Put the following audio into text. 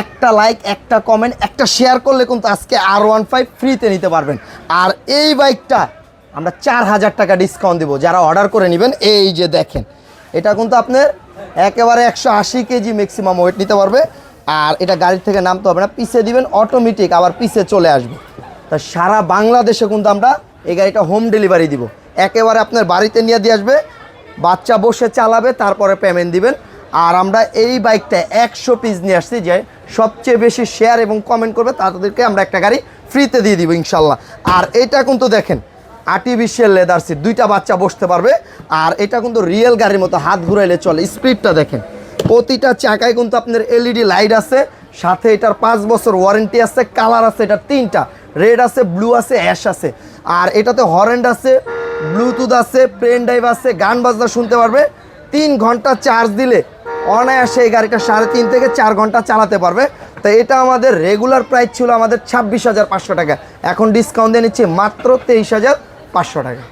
একটা লাইক একটা কমেন্ট একটা শেয়ার করলে কিন্তু আজকে আর ওয়ান ফাইভ ফ্রিতে নিতে পারবেন। আর এই বাইকটা আমরা চার হাজার টাকা ডিসকাউন্ট দিব। যারা অর্ডার করে নেবেন, এই যে দেখেন, এটা কিন্তু আপনার একেবারে একশো আশি কেজি ম্যাক্সিমাম ওয়েট নিতে পারবে। আর এটা গাড়ির থেকে নামতে হবে না পিছে দিবেন অটোমেটিক আবার পিছে চলে আসবে। তা সারা বাংলাদেশে কিন্তু আমরা এই গাড়িটা হোম ডেলিভারি দিব। একেবারে আপনার বাড়িতে নিয়ে দিয়ে আসবে, বাচ্চা বসে চালাবে, তারপরে পেমেন্ট দিবেন। আর আমরা এই বাইকটা একশো পিস নিয়ে আসছি যে সবচেয়ে বেশি শেয়ার এবং কমেন্ট করবে তাদেরকে আমরা একটা গাড়ি ফ্রিতে দিয়ে দিব ইনশাল্লাহ। আর এটা কিন্তু দেখেন আর্টিফিশিয়াল লেদার সিট দুইটা বাচ্চা বসতে পারবে। আর এটা কিন্তু রিয়েল গাড়ির মতো হাত ঘুরাইলে চলে। স্পিডটা দেখেন, প্রতিটা চাকায় কিন্তু আপনার এলইডি লাইট আছে, সাথে এটার পাঁচ বছর ওয়ারেন্টি আছে কালার আছে এটার তিনটা। রেড আছে ব্লু আছে অ্যাশ আছে। আর এটাতে হরেন্ড আছে ব্লুটুথ আছে পেন ড্রাইভ আছে, গান বাজনা শুনতে পারবে। তিন ঘণ্টা চার্জ দিলে অনায়াসে এই গাড়িটা সাড়ে তিন থেকে চার ঘণ্টা চালাতে পারবে। তো এটা আমাদের রেগুলার প্রাইস ছিল আমাদের ছাব্বিশ হাজার পাঁচশো টাকা। এখন ডিসকাউন্ট দিয়ে নিচ্ছি মাত্র তেইশ হাজার পাঁচশো টাকা।